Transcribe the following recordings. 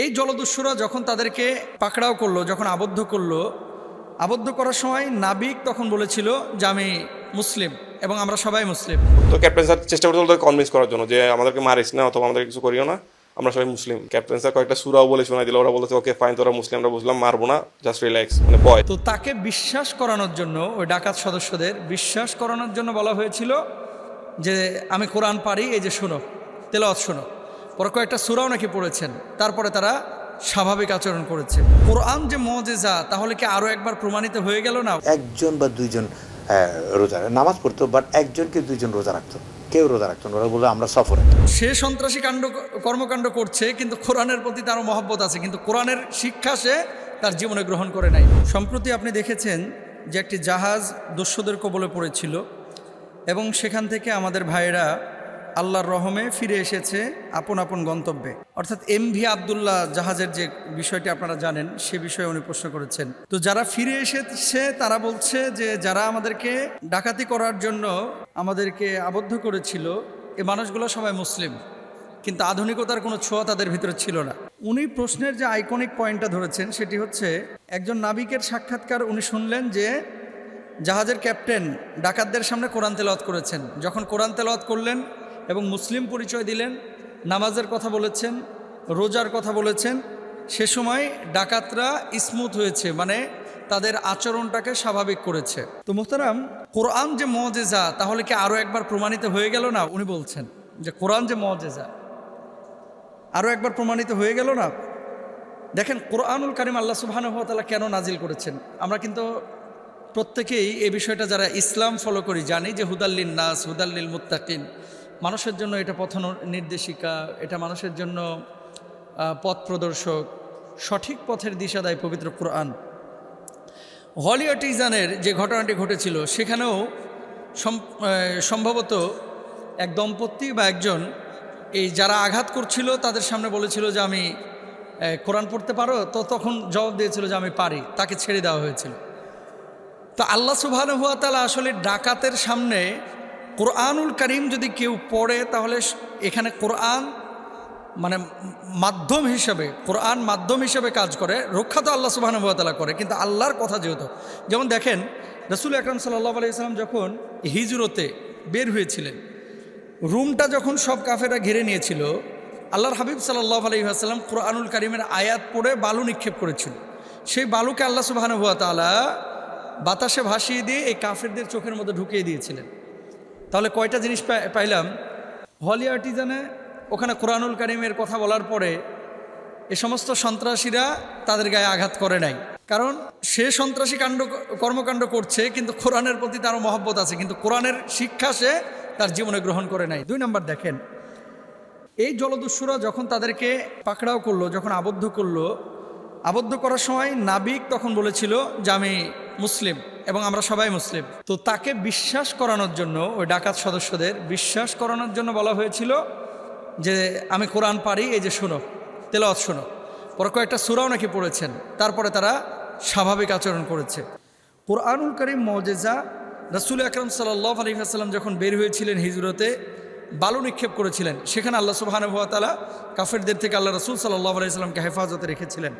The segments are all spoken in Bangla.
এই জলদস্যুরা যখন তাদেরকে পাকড়াও করল যখন আবদ্ধ করল আবদ্ধ করার সময় নাবিক তখন বলেছিল যে আমি মুসলিম এবং আমরা সবাই মুসলিম। তো ক্যাপ্টেন স্যার চেষ্টা করতে ওদেরকে কনভিন্স করার জন্য যে আমাদেরকে মারিস না অথবা আমাদের কিছু করিও না আমরা সবাই মুসলিম। ক্যাপ্টেন স্যার কয়েকটা সুরাও বলে শোনাই দিল। ওরা বলেছে ওকে ফাইন তোরা মুসলিম আমরা বুঝলাম মারবো না জাস্ট রিল্যাক্স মানে বয় তো তাকে বিশ্বাস করানোর জন্য ওই ডাকাত সদস্যদের বিশ্বাস করানোর জন্য বলা হয়েছিল যে আমি কোরআন পারি এই যে শোনো তেলাওয়াত শোনো। পরে কয়েকটা সুরাও নাকি পড়েছেন। তারপরে তারা স্বাভাবিক আচরণ করেছে। কোরআন যে মজেজা তাহলে কি আরও একবার প্রমাণিত হয়ে গেল না? একজন বা দুইজন রোজা নামাজ পড়তো বাট একজনকে দুইজন রোজা রাখতো। কেউ রোজা রাখতো না ওরা বলে আমরা সফরে সে সন্ত্রাসী কাণ্ড কর্মকাণ্ড করছে কিন্তু কোরআনের প্রতি তারও মহব্বত আছে কিন্তু কোরআনের শিক্ষা সে তার জীবনে গ্রহণ করে নাই। সম্প্রতি আপনি দেখেছেন যে একটি জাহাজ দস্যুদের কবলে পড়েছিল এবং সেখান থেকে আমাদের ভাইয়েরা আল্লাহর রহমে ফিরে এসেছে আপন আপন গন্তব্যে। অর্থাৎ এম ভি আবদুল্লাহ জাহাজের যে বিষয়টি আপনারা জানেন, সে বিষয়ে উনি প্রশ্ন করেছেন। তো যারা ফিরে এসেছে, তারা বলছে যে যারা আমাদেরকে ডাকাতি করার জন্য আমাদেরকে আবদ্ধ করেছিল, এ মানুষগুলো সবাই মুসলিম। কিন্তু আধুনিকতার কোনো ছোঁয়া তাদের ভিতরে ছিল না। উনি প্রশ্নের যে আইকনিক পয়েন্টটা ধরেছেন, সেটি হচ্ছে, একজন নাবিকের সাক্ষাৎকার উনি শুনলেন যে জাহাজের ক্যাপ্টেন ডাকাতদের সামনে কোরআন তেলাওয়াত করেছেন। যখন কোরআন তেলাওয়াত করলেন এবং মুসলিম পরিচয় দিলেন, নামাজের কথা বলেছেন, রোজার কথা বলেছেন। সে সময় ডাকাতরা স্মুথ হয়েছে মানে তাদের আচরণটাকে স্বাভাবিক করেছে। তো মোহতারাম, কোরআন যে মজেজা, তাহলে কি আরও একবার প্রমাণিত হয়ে গেল না? উনি বলছেন যে কোরআন যে মজেজা আরও একবার প্রমাণিত হয়ে গেল না? দেখেন, কোরআনুল কারিম আল্লাহ সুবাহানুভাতালা কেন নাজিল করেছেন? আমরা কিন্তু প্রত্যেকেই এই বিষয়টা যারা ইসলাম ফলো করি, জানি যে হুদাল্লিন নাস হুদাল্লিল মুত্তাকিন মানুষের জন্য এটা পথ নির্দেশিকা, এটা মানুষের জন্য পথ প্রদর্শক, সঠিক পথের দিশা দেয় পবিত্র কোরআন। হলিউটিজানের যে ঘটনাটি ঘটেছিল, সেখানেও সম- সম্ভবত এক দম্পতি বা একজন এই যারা আঘাত করছিল, তাদের সামনে বলেছিল যে আমি কোরআন পড়তে পারো? তো তখন জবাব দিয়েছিল যে আমি পারি, তাকে ছেড়ে দেওয়া হয়েছিল। তো আল্লাহ সুবহানাহু তালা আসলে ডাকাতের সামনে কোরআনুল করিম যদি কেউ পড়ে, তাহলে এখানে কোরআন মানে মাধ্যম হিসাবে, কোরআন মাধ্যম হিসাবে কাজ করে, রক্ষা তো আল্লাহ সুবহানাহু করে, কিন্তু আল্লাহর কথা যেহেতু, যেমন দেখেন রসুল আকরম সাল্লাহ আলাইসাল্লাম যখন হিজরতে বের হয়েছিলেন, রুমটা যখন সব কাফেরা ঘিরে নিয়েছিল, আল্লাহর হাবিব সাল্লাহ আলহিহাসাল্লাম কোরআনুল করিমের আয়াত পড়ে বালু নিক্ষেপ করেছিল। সেই বালুকে আল্লাহ সুবাহানুয়া বাতাসে ভাসিয়ে দিয়ে এই কাফেরদের চোখের মধ্যে ঢুকিয়ে দিয়েছিলেন। তাহলে কয়টা জিনিস পাইলাম? হলি আর্টিজানে ওখানে কোরআনুল করিমের কথা বলার পরে এ সমস্ত সন্ত্রাসীরা তাদের গায়ে আঘাত করে নাই। কারণ সে সন্ত্রাসী কাণ্ড কর্মকাণ্ড করছে, কিন্তু কোরআনের প্রতি তারও মহব্বত আছে, কিন্তু কোরআনের শিক্ষা সে তার জীবনে গ্রহণ করে নাই। দুই নম্বর দেখেন, এই জলদস্যুরা যখন তাদেরকে পাকড়াও করল, যখন আবদ্ধ করল, আবদ্ধ করার সময় নাবিক তখন বলেছিল যে, আমি মুসলিম। এবং আমরা সবাই মুসলিম। তো তাকে বিশ্বাস করানোর জন্য ওই ডাকাত সদস্যদের বিশ্বাস করানোর জন্য বলা হয়েছিল যে, আমি কোরআন পারি, এই যে শোনো, তেলাওয়াত শোনো। পরে কয়েকটা সুরাও নাকি পড়েছেন। তারপরে তারা স্বাভাবিক আচরণ করেছে। কোরআনুল করিম মজেজা রসুল আকরম সাল্লাহ আলী আসাল্লাম যখন বের হয়েছিলেন হিজরতে, বালু নিক্ষেপ করেছিলেন। সেখানে আল্লাহ সুবাহানুভাতালা কাফেরদের থেকে আল্লাহ রসুল সাল্লাহ আলাইসাল্লামকে হেফাজতে রেখেছিলেন।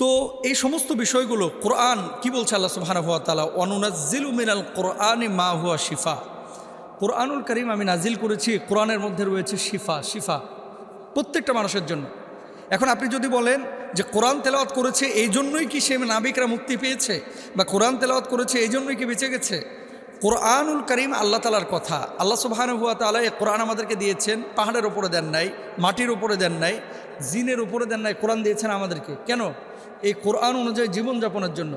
তো এই সমস্ত বিষয়গুলো কোরআন কি বলছে আল্লাহ সুবাহানুভাতালা অনুনাজিল মিনাল কোরআন মা হুয়া শিফা কোরআনুল করিম আমি নাজিল করেছি, কোরআনের মধ্যে রয়েছে শিফা শিফা প্রত্যেকটা মানুষের জন্য। এখন আপনি যদি বলেন যে কোরআন তেলাওয়াত করেছে এই জন্যই কি সে নাবিকরা মুক্তি পেয়েছে? বা কোরআন তেলাওয়াত করেছে এই জন্যই কি বেঁচে গেছে? কোরআনুল করিম আল্লাহ তালার কথা। আল্লাহ সুবাহানুয়া তালা এ কোরআন আমাদেরকে দিয়েছেন, পাহাড়ের ওপরে দেন নাই, মাটির ওপরে দেন নাই, জিনের উপরে দেন নাই, কোরআন দিয়েছেন আমাদেরকে। কেন? এই কোরআন অনুযায়ী জীবনযাপনের জন্য।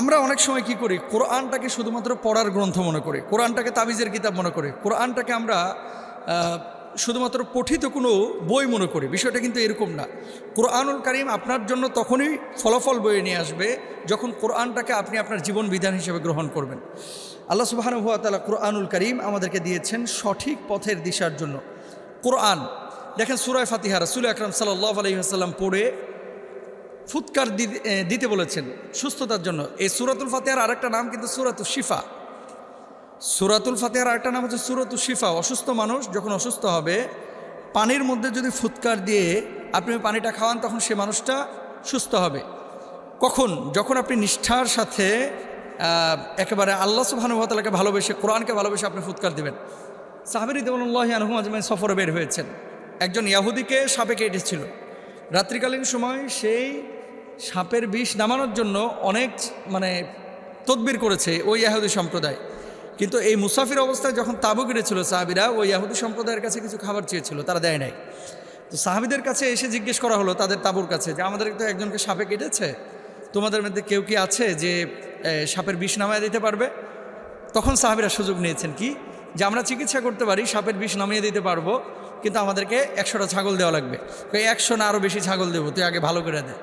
আমরা অনেক সময় কি করি? কোরআনটাকে শুধুমাত্র পড়ার গ্রন্থ মনে করি। কোরআনটাকে তাবিজের কিতাব মনে করি। কোরআনটাকে আমরা শুধুমাত্র পঠিত কোনো বই মনে করি। বিষয়টা কিন্তু এরকম না। কোরআনুল করিম আপনার জন্য তখনই ফলাফল বয়ে নিয়ে আসবে যখন কোরআনটাকে আপনি আপনার জীবন বিধান হিসেবে গ্রহণ করবেন। আল্লাহ সুবাহানুভা তালা কোরআনুল করিম আমাদেরকে দিয়েছেন সঠিক পথের দিশার জন্য। কোরআন, দেখেন সুরায় ফাতিহা, রসুল আকরম সাল্লাহ আলহিহাসাল্লাম পড়ে ফুৎকার দিতে বলেছেন সুস্থতার জন্য। এই সুরাতুল ফাতিহার আরেকটা নাম কিন্তু সুরাতুল শিফা। সুরাতুল ফাতিহার আরেকটা নাম হচ্ছে সুরাতুল শিফা। অসুস্থ মানুষ যখন অসুস্থ হবে, পানির মধ্যে যদি ফুৎকার দিয়ে আপনি পানিটা খাওয়ান, তখন সে মানুষটা সুস্থ হবে। কখন? যখন আপনি নিষ্ঠার সাথে একেবারে আল্লাহ সুবাহানুভাতালাকে ভালোবেসে, কোরআনকে ভালোবেসে আপনি ফুৎকার দেবেন। সাহাবির ইদুল্লাহ আনহু আজমাইন সফরে বের হয়েছেন। একজন ইয়াহুদিকে সাপে কেটেছিল। রাত্রিকালীন সময় সেই সাপের বিষ নামানোর জন্য অনেক মানে তদবির করেছে ওই ইয়াহুদি সম্প্রদায়। কিন্তু এই মুসাফির অবস্থায় যখন তাবু কেটেছিল সাহাবিরা, ওই ইয়াহুদি সম্প্রদায়ের কাছে কিছু খাবার চেয়েছিল, তারা দেয় নাই। তো সাহাবিদের কাছে এসে জিজ্ঞেস করা হলো তাদের তাবুর কাছে যে, আমাদের তো একজনকে সাপে কেটেছে, তোমাদের মধ্যে কেউ কি আছে যে সাপের বিষ নামায় দিতে পারবে? তখন সাহাবিরা সুযোগ নিয়েছেন কি, যে, আমরা চিকিৎসা করতে পারি, সাপের বিষ নামিয়ে দিতে পারব, কিন্তু আমাদেরকে একশোটা ছাগল দেওয়া লাগবে। কই, একশো না আরও বেশি ছাগল দেবো, তুই আগে ভালো করে দে।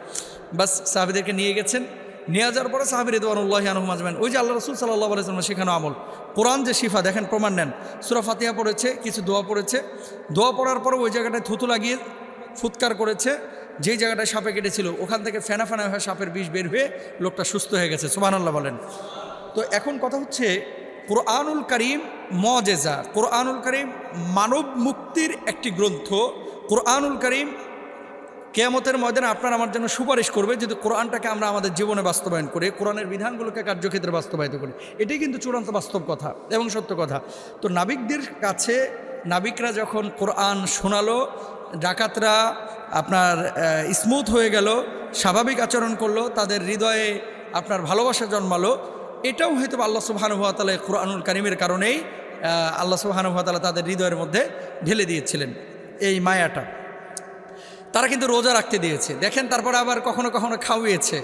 বাস সাহাবিদেরকে নিয়ে গেছেন। নিয়ে যাওয়ার পরে সাহাবির রেদওয়ানুল্লাহ আনহুমাজমেন ওই যে আল্লাহ রসুল সাল্লাহ আলাইসলাম সেখানে আমল। কোরআন যে শিফা, দেখেন প্রমাণ নেন। সুরা ফাতিহা পড়েছে, কিছু দোয়া পড়েছে। দোয়া পড়ার পরে ওই জায়গাটায় থুতু লাগিয়ে ফুৎকার করেছে। যেই জায়গাটায় সাপে কেটেছিল, ওখান থেকে ফেনা ফেনা হয়ে সাপের বিষ বের হয়ে লোকটা সুস্থ হয়ে গেছে। সুবহানাল্লাহ বলেন। তো এখন কথা হচ্ছে, কোরআনুল করিম মজেজা। কোরআনুল করিম মানব মুক্তির একটি গ্রন্থ। কোরআনুল করিম কেয়ামতের ময়দানে আপনার আমার জন্য সুপারিশ করবে যদি কোরআনটাকে আমরা আমাদের জীবনে বাস্তবায়ন করি, কোরআনের বিধানগুলোকে কার্যক্ষেত্রে বাস্তবায়িত করি। এটাই কিন্তু চূড়ান্ত বাস্তব কথা এবং সত্য কথা। তো নাবিকদের কাছে, নাবিকরা যখন কোরআন শোনালো, ডাকাতরা আপনার স্মুথ হয়ে গেল, স্বাভাবিক আচরণ করল, তাদের হৃদয়ে আপনার ভালোবাসা জন্মালো, এটাও হয়তো আল্লাহ সুবাহানুভাতালা কোরআনুল কারিমের কারণেই আল্লাহ সুবাহানুভাতালা তাদের হৃদয়ের মধ্যে ঢেলে দিয়েছিলেন। এই মায়াটা। তারা কিন্তু রোজা রাখতে দিয়েছে। দেখেন তারপরে আবার কখনো কখনো খাওয়িয়েছে।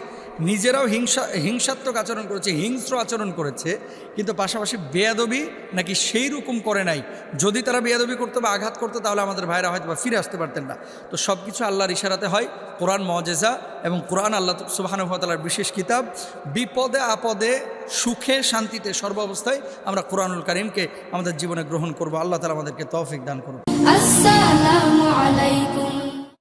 নিজেরাও হিংসা, হিংসাত্মক আচরণ করেছে, হিংস্র আচরণ করেছে, কিন্তু পাশাপাশি বেয়াদবি নাকি সেই রকম করে নাই। যদি তারা বেয়াদবি করতো বা আঘাত করতো, তাহলে আমাদের ভাইরা হয়তো বা ফিরে আসতে পারতেন না। তো সব কিছু আল্লাহর ইশারাতে হয়, কোরআন মজেজা এবং কোরআন আল্লাহ সুবাহানুভাতালার বিশেষ কিতাব। বিপদে আপদে, সুখে, শান্তিতে সর্বাবস্থায় আমরা কোরআনুল করিমকে আমাদের জীবনে গ্রহণ করব। আল্লাহ তালা আমাদেরকে তৌফিক দান করব